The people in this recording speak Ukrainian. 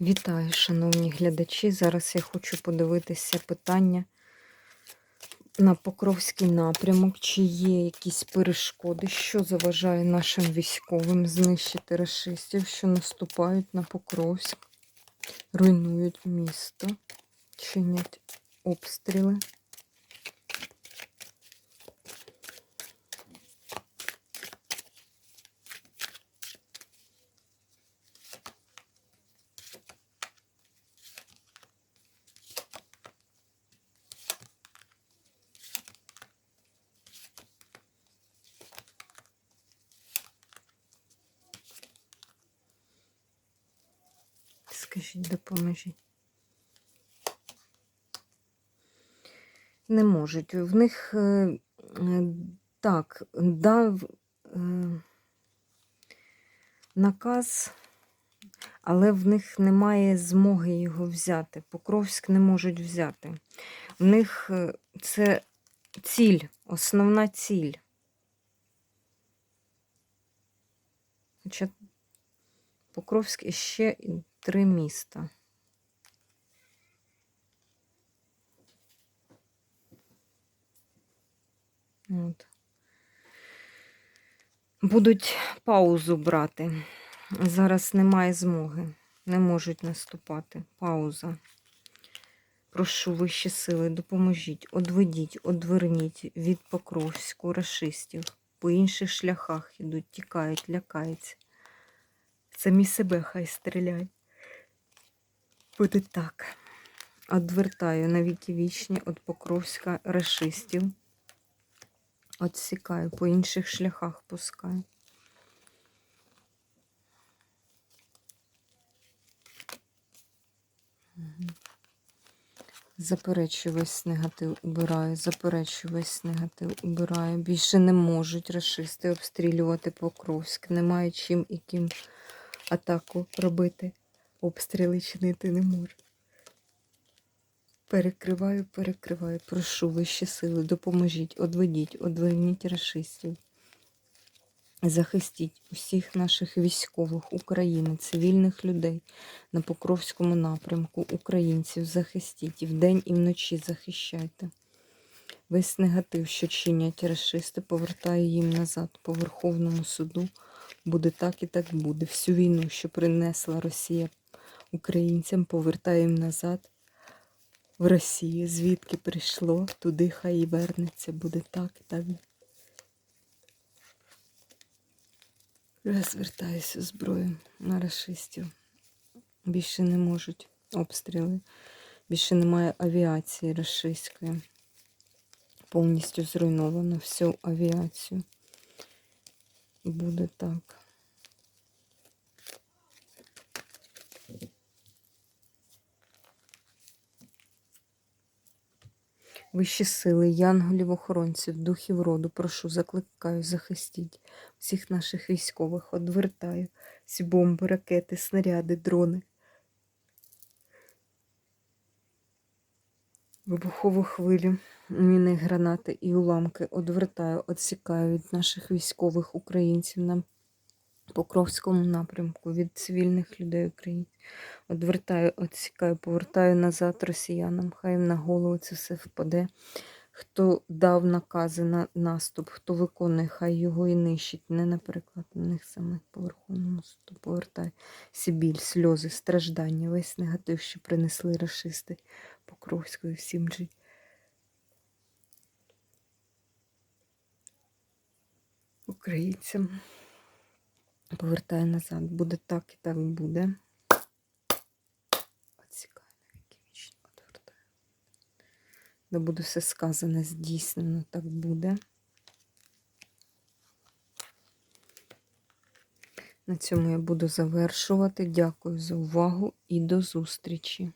Вітаю, шановні глядачі. Зараз я хочу подивитися питання на Покровський напрямок. Чи є якісь перешкоди, що заважає нашим військовим знищити расистів, що наступають на Покровськ, руйнують місто, чинять обстріли. Скажіть, допоможіть. Не можуть. В них е, е, так, дав е, наказ, але в них немає змоги його взяти. Покровськ не можуть взяти. В них це ціль, основна ціль. Покровськ і ще три міста. От. Будуть паузу брати. Зараз немає змоги. Не можуть наступати. Пауза. Прошу вищі сили, допоможіть, одведіть, одверніть від Покровську рашистів. По інших шляхах ідуть, тікають, лякаються. Самі себе хай стріляють. Буде так. Одвертаю на віки вічні від Покровська рашистів. Отсікаю, по інших шляхах пускаю. Заперечую весь негатив убираю, заперечую весь негатив убираю. Більше не можуть расисти обстрілювати Покровськ. Немає чим і ким атаку робити. Обстріли чинити не можу. Перекриваю, перекриваю. Прошу вищі сили, допоможіть, одведіть, одверніть расистів. Захистіть усіх наших військових, України, цивільних людей на Покровському напрямку, українців захистіть і вдень, і вночі захищайте. Весь негатив, що чинять расисти, повертаю їм назад по Верховному суду. Буде так і так буде. Всю війну, що принесла Росія українцям, повертаю їм назад в Росію. Звідки прийшло, туди хай і вернеться. Буде так і так. Розвертаюся зброю на расистів. Більше не можуть обстріли. Більше немає авіації рашистської. Повністю зруйновано всю авіацію. Буде так. Вищі сили, янголів, охоронців, духів роду, прошу, закликаю, захистіть всіх наших військових, одвертаю всі бомби, ракети, снаряди, дрони. Вибухову хвилю, міни, гранати і уламки одвертаю, відсікаю від наших військових українців на Покровському напрямку, від цивільних людей України. Одвертаю, відсікаю, повертаю назад росіянам. Хай на голову це все впаде. Хто дав накази на наступ, хто виконує, хай його і нищить. Не, наприклад, на них самих по суду повертаю. Всі біль, сльози, страждання, весь негатив, що принесли расисти Покровської всім жить. Українцям. Повертаю назад. Буде так і так буде. Отсікаю на віки вічні, одвертаю. Де буде все сказане, здійснено, так буде. На цьому я буду завершувати. Дякую за увагу і до зустрічі!